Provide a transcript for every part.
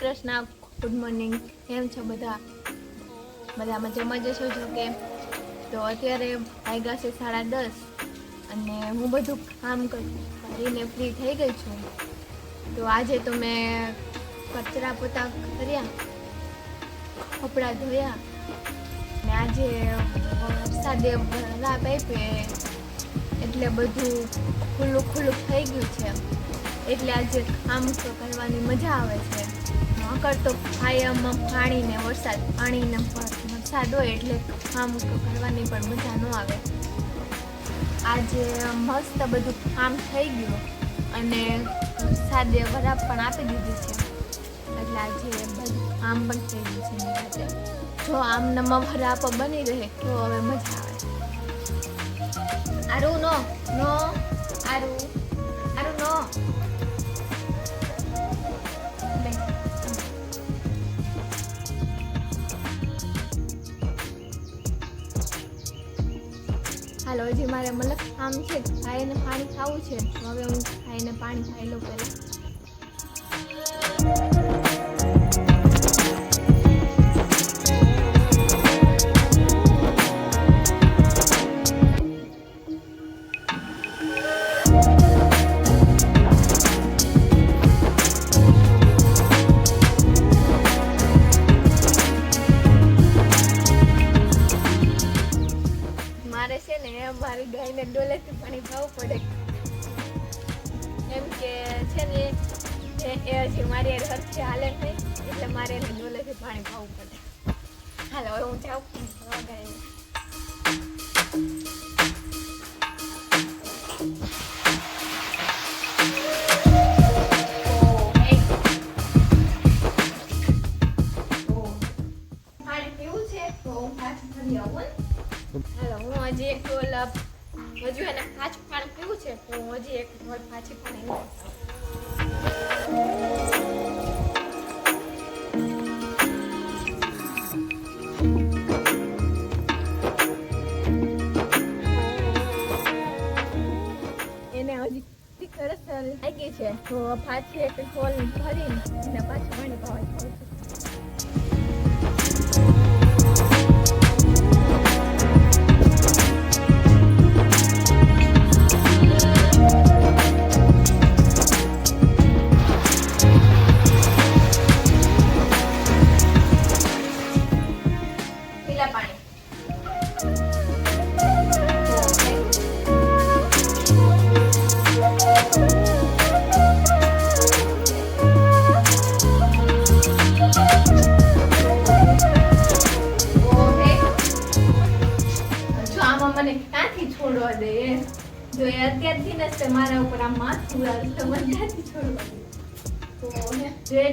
Krishna good morning કેમ છો બધા? બધા મજામાં જશો છો કે? તો અત્યારે વાગ્યા છે સાડા દસ અને હું બધું કામ કર- કરીને ફ્રી થઈ ગઈ છું. તો આજે તો મેં કચરા પોતા કર્યા, કપડાં ધોયા ને આજે વરસાદે રાત આપી એટલે બધું ખુલ્લું ખુલ્લું થઈ ગયું છે. એટલે આજે કામ કરવાની મજા આવે છે. નકર તો કાયમ પાણી ને વરસાદ પાણી ને વરસાદ હોય એટલે આમ કરવાની પણ મજા ન આવે. આજે મસ્ત બધું કામ થઈ ગયું અને સાદે વરાપ પણ આપી દીધી છે. એટલે આજે બધું આમ પણ થઈ ગયું છે. જો આમ નમા વરાપ બની રહે તો હવે મજા આવે. આરું નો નો, આરુ. હાલો, હજી મારે મતલબ કામ છે ખાઈને પાણી ખાવું છે. હવે હું ખાઈને પાણી ખાઈ લઉં પહેલાં. હું હજી એક છે. હું હજી એક ઢોલ પાછી પાણી સરસ લાગી છે. તો પાછી એક ભરીને એને પાછું પાણી પાવા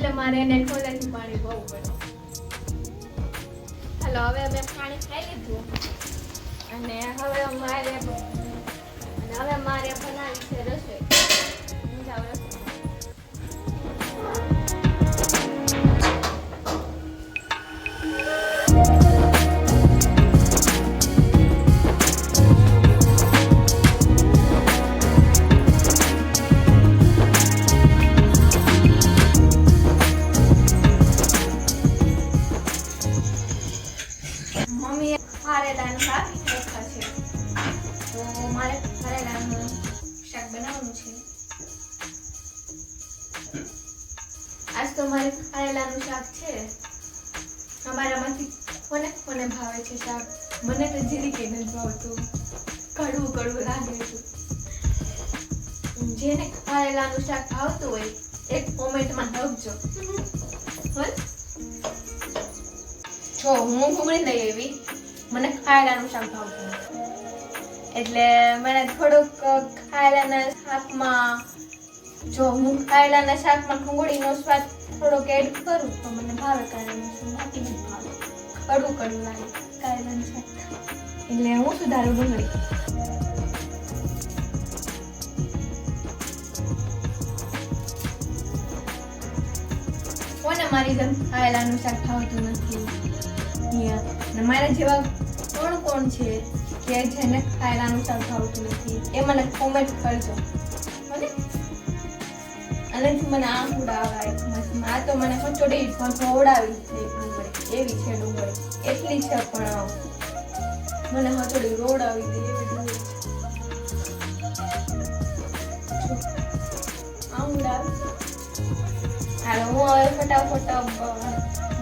એટલે મારે એને ખોલેથી પાણી બહુ પડે હાલો, હવે અમે પાણી ખાઈ લીધું. અને હવે મારે અને હવે મારે બનાવી છે આજ તો મારે કારેલાનું શાક છે. અમારામાંથી કોને કોને ભાવે છે શાક? મને તો જીરી કે નથી ભાવતું. કડવું કડવું લાગે છે. જેને કારેલાનું શાક ભાવતું હોય એક કોમેન્ટમાં લખજો. જો, હું ભૂંગળી નહીં એવી મને ખાયલાનું શાક ભાવતું એટલે મને થોડુંક ખાયલાના શાકમાં, જો હું ખાયલાના શાકમાં ભૂંગળીનો સ્વાદ થોડોક એડ કરું તો મને ભાવે કારેલાનું શાક બાકી નહીં ભાવે. કડવું કડવું લાગે. કારેલાનું શાક એટલે હું સુધારું ડુંગળી. કોને મારી જેમ ખાયલાનું શાક ખાવતું નથી. અને મારા જેવા કોણ કોણ છે કે જેને ખાયલાનું શાક ખાવતું નથી? એ મને કોમેન્ટ કરજો. આનાથી મને આંખુડા આવે આ તો મને કચોડી ખવડાવી દે ડુંગળી એવી છે ડુંગળી. એટલી છે પણ મને કચોડી રોડ આવી દે એવી ડુંગળી હાલો, હું હવે ફટાફટ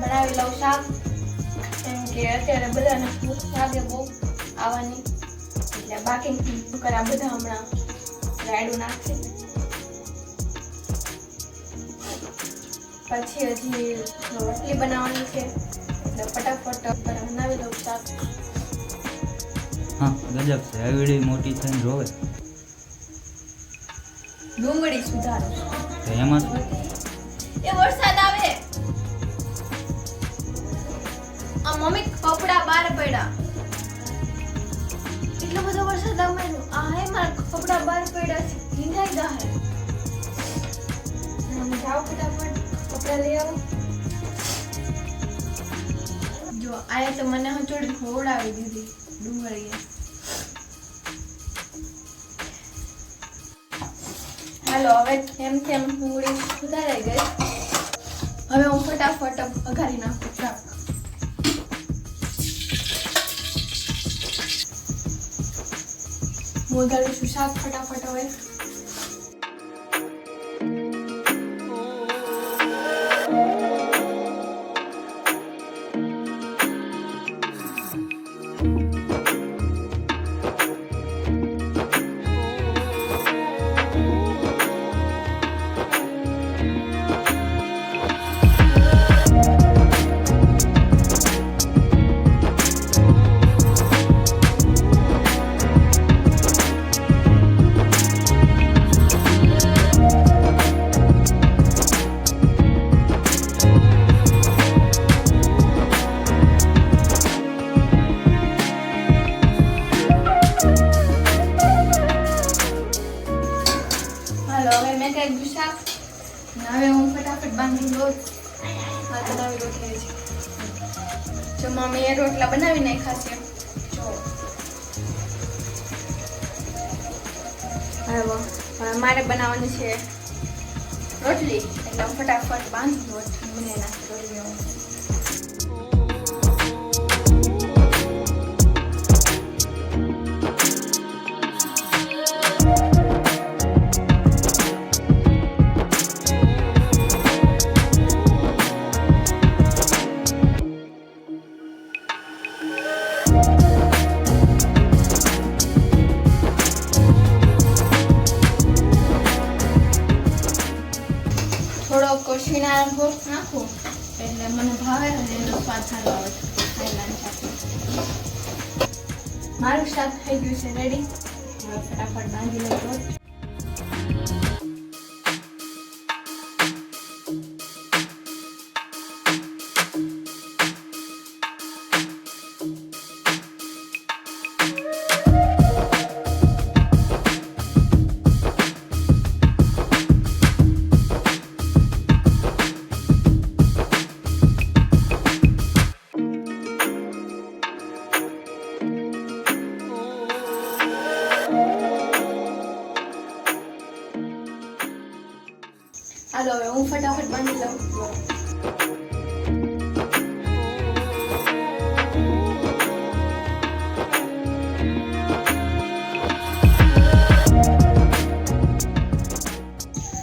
બનાવી લઉં શાક. કેમ કે અત્યારે બધાને ભૂખ લાગે બહુ આવવાની. એટલે બાકી કરા બધા હમણાં રાયડું નાખશે પછી હજી રોટલી બનાવવાની છે. એટલે ફટાફટ બનાવી દઉં શાક. હા ગજબ છે. એવડી મોટી થઈને રોવે ડુંગળી સુધારો. તો એમાં શું? એ વરસાદ આવે. આ મમ્મી કપડા બહાર પડ્યા. એટલો બધો વરસાદ આવે આ હે મારા કપડા બહાર પડ્યા છે. ભીંજાઈ ગયા હે જાઉં ફટાફટ. કપડા જો આયા તો મને હચોડી ખવડાવી દીધી, ડુંગળીએ. હાલો, હવે કેમ કેમ ડુંગળી સુધારાઈ ગઈ. હવે હું ફટાફટ અઘારી નાખું, શાક. હું વઘારું છું શાક ફટાફટ હવે. હવે મારે બનાવવાની છે રોટલી. એટલે ફટાફટ બાંધી લોટ મને નાખી રોટલી મારું શાક થઈ ગયું છે રેડી ફટાફટ બાંધી લઉં હું લઉં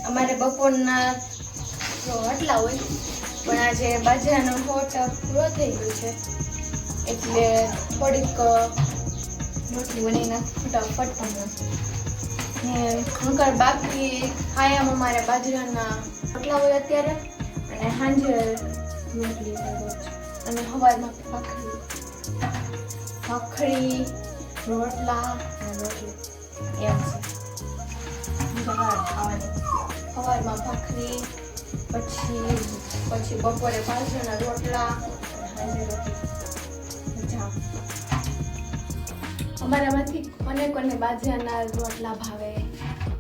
અમારે બપોરના આટલા હોય, પણ આજે બાજરાનો લોટ પૂરો થઈ ગયો છે. એટલે થોડીક રોટલી બનાવીને ફટાફટ તમને ને નકર બાકી ખાયામાં મારે બાજરાના રોટલા બધા અત્યારે અને સાંજે રોટલી અને સવારમાં ભાખરી. ભાખરી, રોટલા અને રોટલી. એમ છે. સવારમાં ભાખરી, પછી પછી બપોરે સાંજે રોટલી. અમારામાંથી કોને કોને બાજરાના રોટલા ભાવે.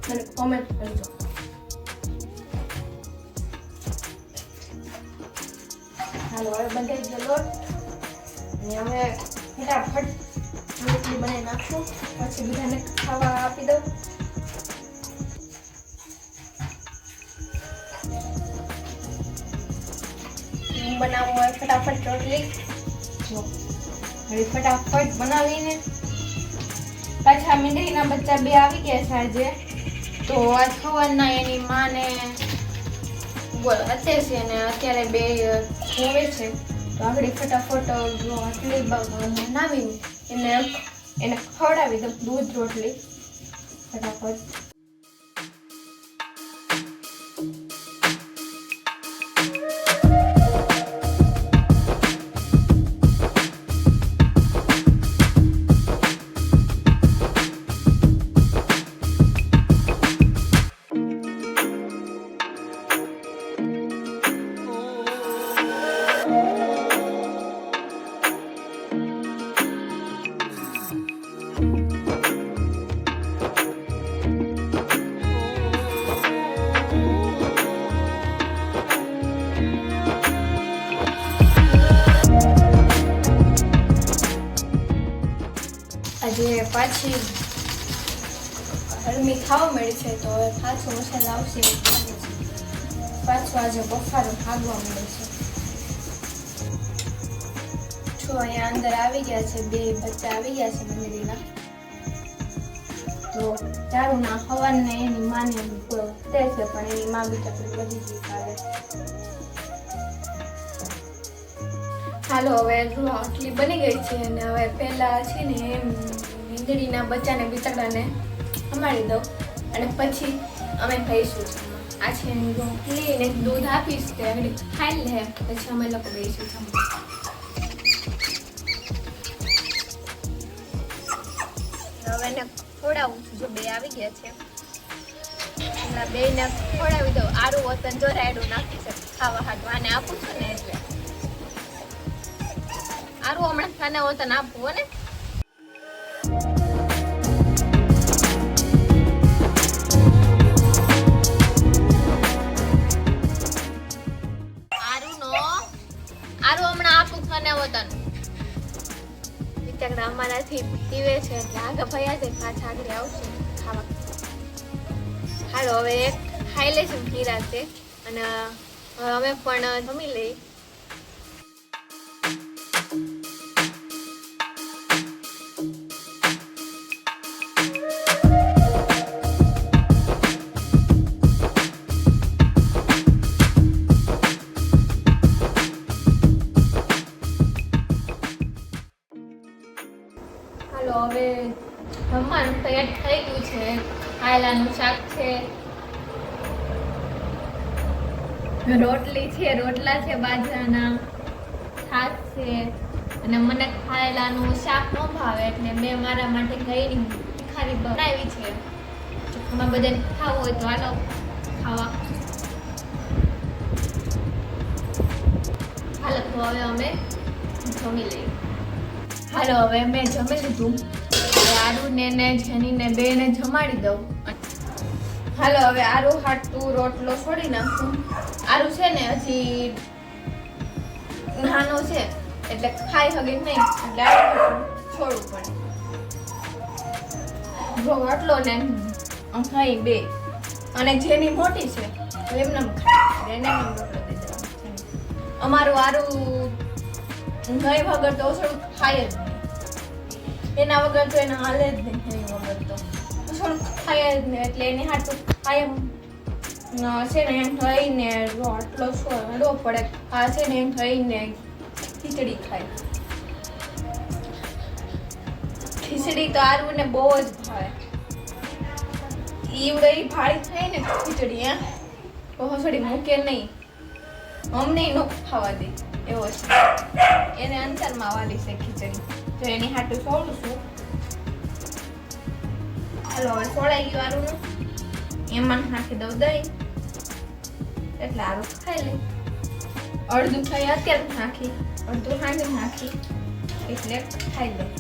મને કોમેન્ટ કરજો. હાલો, હવે બંધાઈ ગયો લોટ. ફટાફટ રોટલી બનાવી નાખશું. પછી બધાને ખાવા આપી દઉં. હું બનાવું ફટાફટ રોટલી. જો, હવે ફટાફટ બનાવીને પાછા મીંઢીના બચ્ચા બે આવી ગયા છે આજે. તો આજ ખબર ના એની માને. બોલ અત્યારે છે અને અત્યારે બે હોવે છે. તો આગળ ફટાફટ આટલી બનાવીને એને એને ખવડાવી દઉં દૂધ રોટલી. ફટાફટ. પાછી ગરમી ખાવા મળી છે તો હવે પાછો વરસાદ આવશે. પાછો આજે બફારો ભાગવા મળે છે. અહીંયા અંદર આવી ગયા છે, બે બચ્ચા આવી ગયા છે મંદિરના. તો ચારું ના હવાને એની માને તે છે, પણ એની મા બી તકલીફ બધી ગઈ કાલે. હાલો, હવે જો આટલી બની ગઈ છે અને હવે પહેલા છે ને એમ મીંદડીના બચ્ચાને, બિચારાને સંભાળી દઉં અને પછી અમે ખાઈશું. આ છે રોટલી ને દૂધ આપીશ તે ખાઈ લે, પછી અમે લોકો બેસીશું જમવા. હવે એને ખોડાવું છું. જો બે આવી ગયા છે. એના બે ને ખોડાવી દઉં. આરું વતન જો રાયડું નાખી છે. ખાવા આપું છું ને એટલે. આરું હમણાં ખાને વતન આપવું ને. ખીરા છે. અને અમે પણ જમી લઈ હવે જમવાનું તૈયાર થઈ ગયું છે. આયલાનું શાક છે. રોટલી છે, રોટલા છે, બાજરાના છાશ છે અને મને ખાયેલાનું શાક ન ભાવે એટલે મેં મારા માટે ગઈ ખારી બનાવી છે. ચોખ્ખામાં બધાને ખાવું હોય તો હાલો, ખાવા. હાલો, તો હવે અમે જમી લઈએ. હાલો, હવે મેં જમી લીધું. આરુને ને, જેનીને બેને જમાડી દઉં. હાલો, હવે આરુ હાટું રોટલો છોડી નાખું. આરુ છે ને હજી નાનો છે, એટલે ખાઈ શકે નહીં એટલે છોડવું પડે જો રોટલો ને ખાઈ બે, અને જેની મોટી છે એમને એને રોટલો અમારું આરું નહીં વગર તો થોડું ખાય જ નહીં. એના વગર તો એને હાલે જ નહીં વગર તો. થોડું ખાય જ નહીં, એટલે એની હાટું કાયમ છે ને એમ થઈને જો આટલો છોડવો પડે. આ છે ને એમ થઈને ખીચડી ખાય. ખીચડી તો આરવું ને બહુ જ ભાવે. ઈવડે ભાળી થાય ને ખીચડી, હા? થોડી મૂકે નહીં. અમને નો ખાવા દે, એવો છે. એને અંતરમાં વાલી છે ખીચડી. તો એની હાટું છોડું છું. હાલો, હવે છોડાઈ ગયું આરું એમાં નાખી દઉં દહીં. એટલે આરું ખાઈ લે અડધું ખાઈ અત્યારે નાખી, અડધું સાંજે નાખી, એટલે ખાઈ લઈ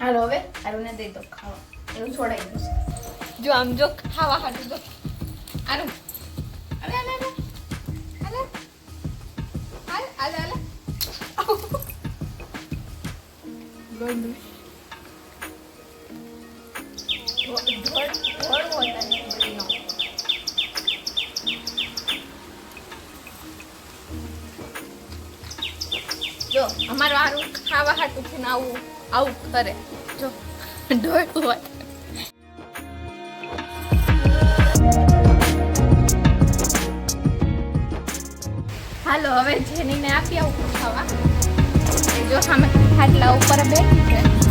હાલો હવે આરુને દઈ દો ખાવા. એવું છોડાઈ દઉં. જો આમ જો ખાવા હાટું તો આરુ. અરે અરે. જો, અમારું હારું ખાવા હાટું છે ને આવું આવું કરે. જો ઢોળવું હોય. હાલો, હવે જેનીને આપી આવું. જો સામે ખાટલા ઉપર બેઠી છે.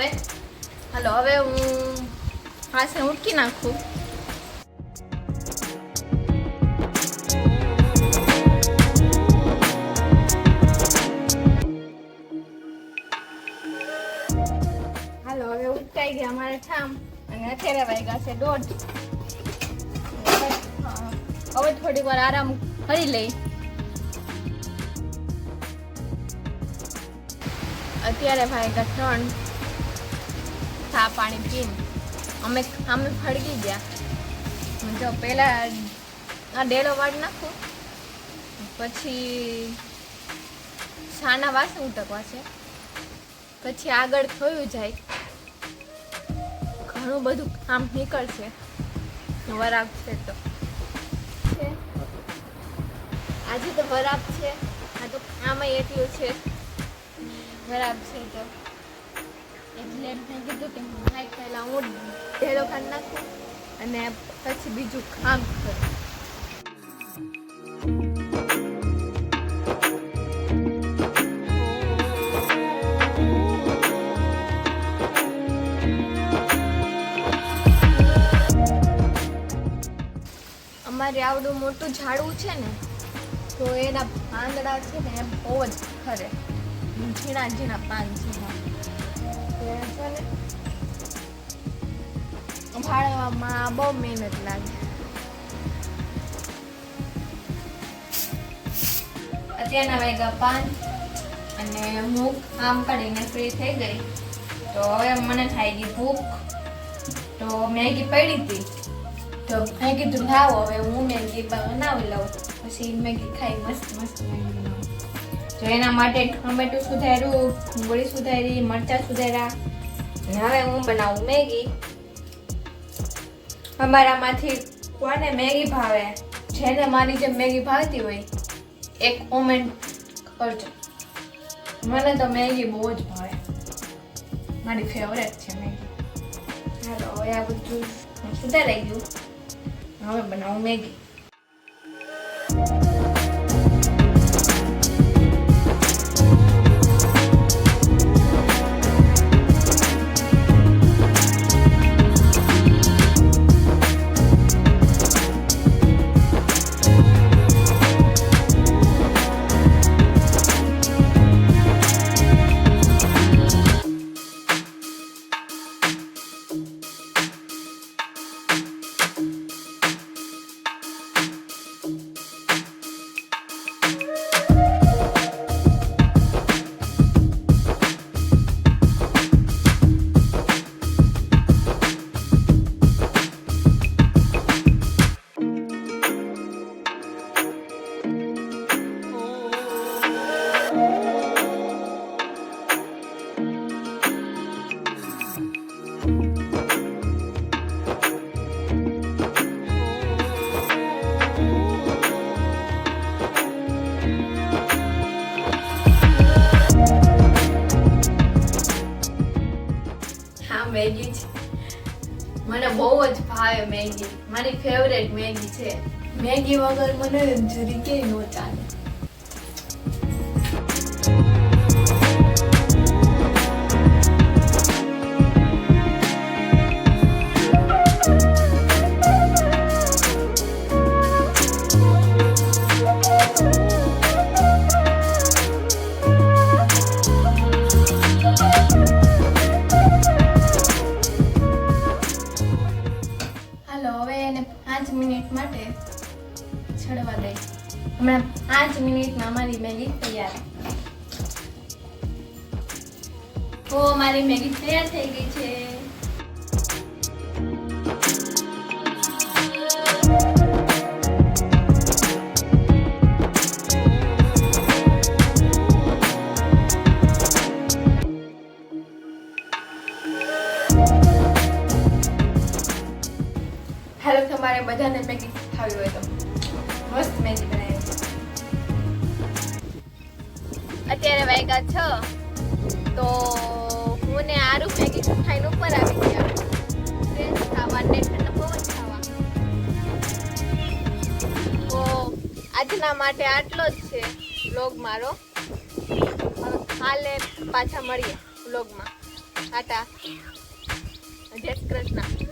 હવે? હાલો હવે હું પાસે ઉટકી નાખું. હાલો અને અત્યારે વાગ્યા છે દોઢ. હવે, થોડી વાર આરામ કરી લઈ. અત્યારે વાગ્યા ત્રણ. ચા પાણી પીને. અમે અમે ફળગી ગયા. જો પહેલા આ ડેલો વાળ નાખું. પછી સાના વાસણ ઉટકવા છે. પછી આગળ થયું જાય. ઘણું બધું કામ નીકળશે. વરાપ છે તો. આજે તો વરાપ છે. આ તો આમાં એટલું છે. વરાપ છે તો. અને પછી બીજું કરું. અમારે આવડું મોટું ઝાડવું છે ને, તો એના પાંદડા છે ને બહુ જ ખરે. ઝીણા ઝીણા પાન એ ભાળવામાં બહુ મહેનત લાગે. અત્યારના વાગ્યા પાંચ અને હું આમ કરીને ફ્રી થઈ ગઈ. તો હવે મને થાય ગઈ ભૂખ. તો મેગી પડી હતી. તો મેં કીધું લાવો હવે હું મેગી બનાવી લઉં. પછી મેગી ખાઈ મસ્ત મસ્ત મેગી બનાવું. તો એના માટે ટમેટું સુધાર્યું ડુંગળી સુધારી, મરચાં સુધાર્યા હવે હું બનાવું મેગી. અમારામાંથી કોને મેગી ભાવે? જેને મારી જેમ મેગી ભાવતી હોય, એક કોમેન્ટ કરજો. મને તો મેગી બહુ જ ભાવે. મારી ફેવરેટ છે મેગી. હાલો, હવે આ બધું સુધારાઈ ગયું. હવે બનાવું મેગી. ભાવે મેગી. મારી ફેવરેટ મેગી છે. મેગી વગર મને જરી કે નો ચાલે. પાંચ મિનિટ માટે છડવા દઈ હમણાં પાંચ મિનિટમાં મારી મેગી તૈયાર. ઓ મારી મેગી તૈયાર થઈ ગઈ છે. તમારે બધાને મેગી ખાવી હોય તો. મસ્ત મેગી બનાવી અત્યારે વાગ્યા છ, તો હું ને આરું મેગી ખાઈને ઉપર આવી ગયા. ખાવા ને ઠંડો પવન ખાવા. તો આજના માટે આટલો જ છે બ્લોગ મારો. કાલે પાછા મળીએ વ્લોગમાં ટાટા. જય કૃષ્ણ.